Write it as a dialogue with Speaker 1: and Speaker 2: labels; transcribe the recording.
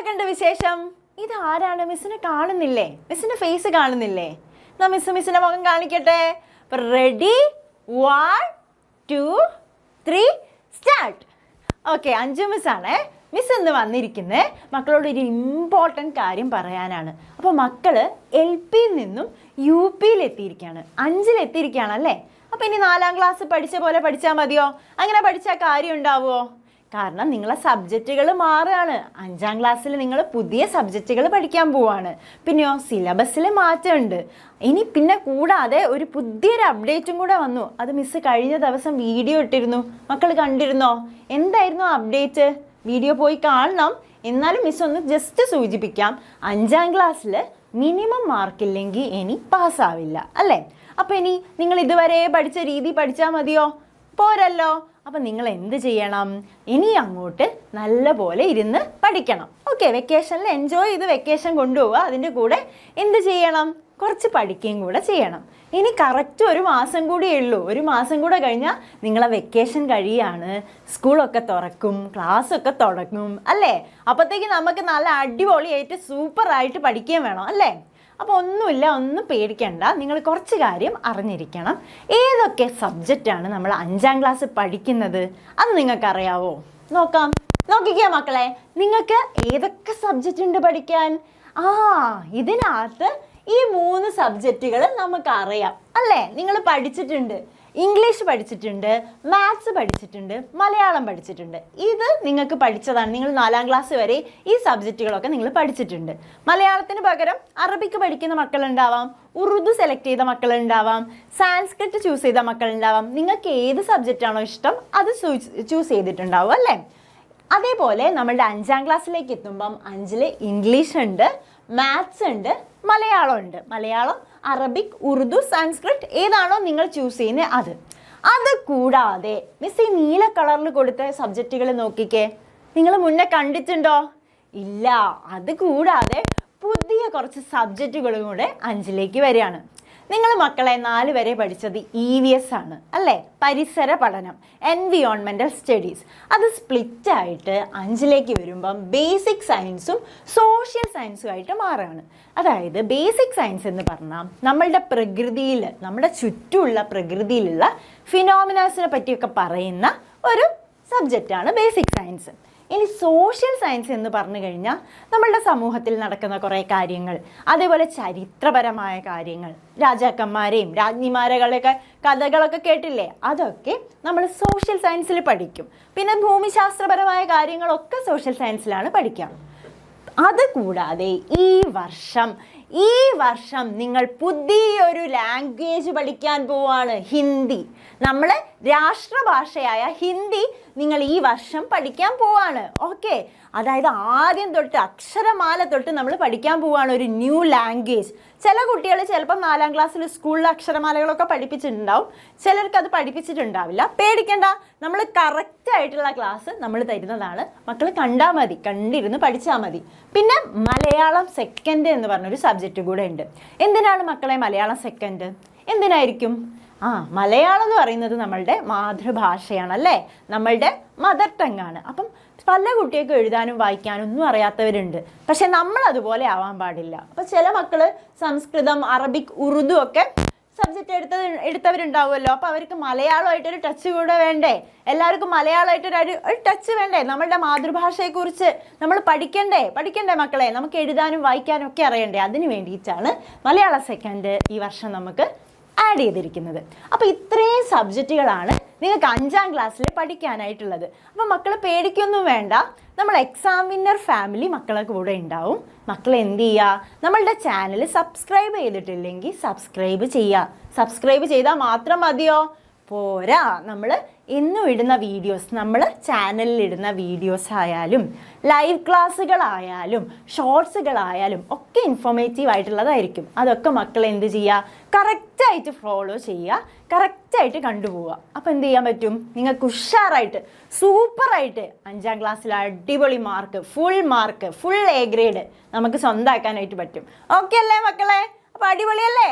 Speaker 1: എന്തൊക്കെയുണ്ട് വിശേഷം? ഇത് ആരാണ് മിസ്സിനെ കാണുന്നില്ലേ? മിസ്സിന്റെ ഫേസ് കാണുന്നില്ലേ? നാ മിസ് മിസ്സിന്റെ മുഖം കാണിക്കട്ടെ. Ready one two three start okay അഞ്ചു മിസ് ആണ്. മിസ് ഇന്ന് വന്നിരിക്കുന്നത് മക്കളോട് ഒരു ഇമ്പോർട്ടന്റ് കാര്യം പറയാനാണ്. അപ്പോൾ മക്കൾ എൽ പിയിൽ നിന്നും യു പിയിൽ എത്തിയിരിക്കുകയാണ് അല്ലേ? അപ്പോൾ ഇനി നാലാം ക്ലാസ് പഠിച്ച പോലെ പഠിച്ചാൽ മതിയോ? അങ്ങനെ പഠിച്ചാൽ കാര്യം ഉണ്ടാവുമോ കാരണം നിങ്ങളെ സബ്ജക്റ്റുകൾ മാറുകയാണ്. അഞ്ചാം ക്ലാസ്സിൽ നിങ്ങൾ പുതിയ സബ്ജക്റ്റുകൾ പഠിക്കാൻ പോവാണ്. പിന്നെയോ സിലബസിൽ മാറ്റമുണ്ട്. ഇനി പിന്നെ കൂടാതെ ഒരു പുതിയൊരു അപ്ഡേറ്റും കൂടെ വന്നു. അത് മിസ് കഴിഞ്ഞ ദിവസം വീഡിയോ ഇട്ടിരുന്നു. മക്കൾ കണ്ടിരുന്നോ? എന്തായിരുന്നു അപ്ഡേറ്റ് വീഡിയോ പോയി കാണണം. എന്നാലും മിസ് ഒന്ന് ജസ്റ്റ് സൂചിപ്പിക്കാം. അഞ്ചാം ക്ലാസ്സിൽ മിനിമം മാർക്കില്ലെങ്കിൽ ഇനി പാസ്സാവില്ല അല്ലേ? അപ്പോൾ ഇനി നിങ്ങൾ ഇതുവരെ പഠിച്ച രീതി പഠിച്ചാൽ മതിയോ? പോരല്ലോ. അപ്പം നിങ്ങൾ എന്ത് ചെയ്യണം? ഇനി അങ്ങോട്ട് നല്ലപോലെ ഇരുന്ന് പഠിക്കണം. ഓക്കെ വെക്കേഷനിൽ എൻജോയ് ചെയ്ത് വെക്കേഷൻ കൊണ്ടുപോവുക. അതിന്റെ കൂടെ എന്ത് ചെയ്യണം? കുറച്ച് പഠിക്കുകയും കൂടെ ചെയ്യണം. ഇനി കറക്റ്റ് ഒരു മാസം കൂടിയേ ഉള്ളൂ. ഒരു മാസം കൂടെ കഴിഞ്ഞാൽ നിങ്ങളെ വെക്കേഷൻ കഴിയാണ്. സ്കൂളൊക്കെ തുറക്കും ക്ലാസ്സൊക്കെ തുടങ്ങും അല്ലേ? അപ്പോഴത്തേക്ക് നമുക്ക് നല്ല അടിപൊളിയായിട്ട് സൂപ്പറായിട്ട് പഠിക്കുകയും വേണം അല്ലേ? അപ്പോൾ ഒന്നുമില്ല ഒന്നും പേടിക്കണ്ട. നിങ്ങൾ കുറച്ച് കാര്യം അറിഞ്ഞിരിക്കണം. ഏതൊക്കെ സബ്ജക്റ്റാണ് നമ്മൾ അഞ്ചാം ക്ലാസ് പഠിക്കുന്നത്? അത് നിങ്ങൾക്കറിയാവോ? നോക്കാം. നോക്കിക്കോ മക്കളെ നിങ്ങൾക്ക് ഏതൊക്കെ സബ്ജക്റ്റ് ഉണ്ട് പഠിക്കാൻ? ആ ഇതിനകത്ത് ഈ മൂന്ന് സബ്ജക്റ്റുകൾ നമുക്കറിയാം. അല്ലേ? നിങ്ങൾ പഠിച്ചിട്ടുണ്ട്. ഇംഗ്ലീഷ് പഠിച്ചിട്ടുണ്ട് മാത്സ് പഠിച്ചിട്ടുണ്ട് മലയാളം പഠിച്ചിട്ടുണ്ട്. ഇത് നിങ്ങൾക്ക് പഠിച്ചതാണ്. നിങ്ങൾ നാലാം ക്ലാസ് വരെ ഈ സബ്ജക്റ്റുകളൊക്കെ നിങ്ങൾ പഠിച്ചിട്ടുണ്ട്. മലയാളത്തിന് പകരം അറബിക്ക് പഠിക്കുന്ന മക്കളുണ്ടാവാം ഉറുദു സെലക്ട് ചെയ്ത മക്കളുണ്ടാവാം സാൻസ്ക്രിറ്റ് ചൂസ് ചെയ്ത മക്കളുണ്ടാവാം. നിങ്ങൾക്ക് ഏത് സബ്ജക്റ്റാണോ ഇഷ്ടം അത് ചൂസ് ചെയ്തിട്ടുണ്ടാവും അല്ലേ? അതേപോലെ നമ്മളുടെ അഞ്ചാം ക്ലാസ്സിലേക്ക് എത്തുമ്പം അഞ്ചിൽ ഇംഗ്ലീഷ് ഉണ്ട് മാത്സ് ഉണ്ട് മലയാളം ഉണ്ട്. മലയാളം അറബിക് ഉറുദു സംസ്കൃത് ഏതാണോ നിങ്ങൾ ചൂസ് ചെയ്യുന്നത് അത്. അത് കൂടാതെ മിസ് ഈ നീല കളറിൽ കൊടുത്ത സബ്ജക്റ്റുകൾ നോക്കിക്കേ. നിങ്ങൾ മുന്നേ കണ്ടിട്ടുണ്ടോ? ഇല്ല. അത് കൂടാതെ പുതിയ കുറച്ച് സബ്ജക്റ്റുകളും കൂടെ അഞ്ചിലേക്ക് വരികയാണ്. നിങ്ങൾ മക്കളെ നാല് വരെ പഠിച്ചത് ഇ വി എസ് ആണ് അല്ലേ? പരിസര പഠനം എൻവിയോൺമെന്റൽ സ്റ്റഡീസ് അത് സ്പ്ലിറ്റ് ആയിട്ട് അഞ്ചിലേക്ക് വരുമ്പം ബേസിക് സയൻസും സോഷ്യൽ സയൻസും ആയിട്ട് മാറുകയാണ്. അതായത് ബേസിക് സയൻസ് എന്ന് പറഞ്ഞാൽ നമ്മളുടെ പ്രകൃതിയിൽ നമ്മുടെ ചുറ്റുമുള്ള പ്രകൃതിയിലുള്ള ഫിനോമിനാസിനെ പറ്റിയൊക്കെ പറയുന്ന ഒരു സബ്ജക്റ്റാണ് ബേസിക് സയൻസ് ഇനി സോഷ്യൽ സയൻസ് എന്ന് പറഞ്ഞു കഴിഞ്ഞാൽ നമ്മളുടെ സമൂഹത്തിൽ നടക്കുന്ന കുറേ കാര്യങ്ങൾ. അതേപോലെ ചരിത്രപരമായ കാര്യങ്ങൾ. രാജാക്കന്മാരെയും രാജ്ഞിമാരകളെയൊക്കെ കഥകളൊക്കെ കേട്ടില്ലേ? അതൊക്കെ നമ്മൾ സോഷ്യൽ സയൻസിൽ പഠിക്കും. പിന്നെ ഭൂമിശാസ്ത്രപരമായ കാര്യങ്ങളൊക്കെ സോഷ്യൽ സയൻസിലാണ് പഠിക്കുക അതുകൂടാതെ ഈ വർഷം ഈ വർഷം നിങ്ങൾ പുതിയൊരു ലാംഗ്വേജ് പഠിക്കാൻ പോവാണ് ഹിന്ദി. നമ്മൾ രാഷ്ട്രഭാഷയായ ഹിന്ദി നിങ്ങൾ ഈ വർഷം പഠിക്കാൻ പോവാണ്. ഓക്കെ അതായത് ആദ്യം തൊട്ട് അക്ഷരമാല തൊട്ട് നമ്മൾ പഠിക്കാൻ പോവാണ് ഒരു ന്യൂ ലാംഗ്വേജ് ചില കുട്ടികൾ ചിലപ്പോൾ നാലാം ക്ലാസ്സിൽ സ്കൂളിൽ അക്ഷരമാലകളൊക്കെ പഠിപ്പിച്ചിട്ടുണ്ടാവും. ചിലർക്ക് അത് പഠിപ്പിച്ചിട്ടുണ്ടാവില്ല. പേടിക്കണ്ട. നമ്മൾ കറക്റ്റ് ആയിട്ടുള്ള ക്ലാസ് നമ്മൾ തരുന്നതാണ്. മക്കൾ കണ്ടാൽ മതി. കണ്ടിരുന്ന് പഠിച്ചാൽ മതി. പിന്നെ മലയാളം സെക്കൻഡ് എന്ന് പറഞ്ഞൊരു സബ്ജക്റ്റ് കൂടെ ഉണ്ട്. എന്തിനാണ് മക്കളെ മലയാളം സെക്കൻഡ് എന്തിനായിരിക്കും? ആ മലയാളം എന്ന് പറയുന്നത് നമ്മളുടെ മാതൃഭാഷയാണ് അല്ലേ? നമ്മളുടെ മദർ ടങ് ആണ്. അപ്പം പല കുട്ടികൾക്ക് എഴുതാനും വായിക്കാനും ഒന്നും അറിയാത്തവരുണ്ട്. പക്ഷെ നമ്മൾ അതുപോലെ ആവാൻ പാടില്ല. അപ്പം ചില മക്കൾ സംസ്കൃതം അറബിക് ഉറുദു ഒക്കെ സബ്ജക്റ്റ് എടുത്ത എടുത്തവരുണ്ടാവുമല്ലോ. അപ്പോൾ അവർക്ക് മലയാളമായിട്ടൊരു ടച്ച് കൂടെ വേണ്ടേ? എല്ലാവർക്കും മലയാളമായിട്ടൊരു ഒരു ടച്ച് വേണ്ടേ? നമ്മളുടെ മാതൃഭാഷയെക്കുറിച്ച് നമ്മൾ പഠിക്കണ്ടേ? പഠിക്കണ്ടേ മക്കളെ? നമുക്ക് എഴുതാനും വായിക്കാനും ഒക്കെ അറിയണ്ടേ? അതിന് വേണ്ടിയിട്ടാണ് മലയാള സെക്കൻഡ് ഈ വർഷം നമുക്ക് ആഡ് ചെയ്തിരിക്കുന്നത്. അപ്പോൾ ഇത്രയും സബ്ജക്റ്റുകളാണ് നിങ്ങൾക്ക് അഞ്ചാം ക്ലാസ്സിൽ പഠിക്കാനായിട്ടുള്ളത്. അപ്പോൾ മക്കൾ പേടിക്കൊന്നും വേണ്ട. നമ്മൾ എക്സാമിനർ ഫാമിലി മക്കളെ കൂടെ ഉണ്ടാവും. മക്കൾ എന്ത് ചെയ്യുക നമ്മളുടെ ചാനൽ സബ്സ്ക്രൈബ് ചെയ്തിട്ടില്ലെങ്കിൽ സബ്സ്ക്രൈബ് ചെയ്യുക സബ്സ്ക്രൈബ് ചെയ്താൽ മാത്രം മതിയോ? പോരാ. നമ്മൾ ഇന്നും ഇടുന്ന വീഡിയോസ് നമ്മൾ ചാനലിൽ ഇടുന്ന വീഡിയോസ് ആയാലും ലൈവ് ക്ലാസ്സുകളായാലും ഷോർട്സുകളായാലും ഒക്കെ ഇൻഫോർമേറ്റീവ് ആയിട്ടുള്ളതായിരിക്കും. അതൊക്കെ മക്കൾ എന്ത് ചെയ്യുക കറക്റ്റായിട്ട് ഫോളോ ചെയ്യുക കറക്റ്റായിട്ട് കണ്ടുപോവുക അപ്പോൾ എന്ത് ചെയ്യാൻ പറ്റും? നിങ്ങൾക്ക് ഉഷാറായിട്ട് സൂപ്പറായിട്ട് അഞ്ചാം ക്ലാസ്സിൽ അടിപൊളി mark full mark full A grade നമുക്ക് സ്വന്തമാക്കാനായിട്ട് പറ്റും. ഓക്കെ അല്ലേ മക്കളെ? അപ്പോൾ അടിപൊളിയല്ലേ?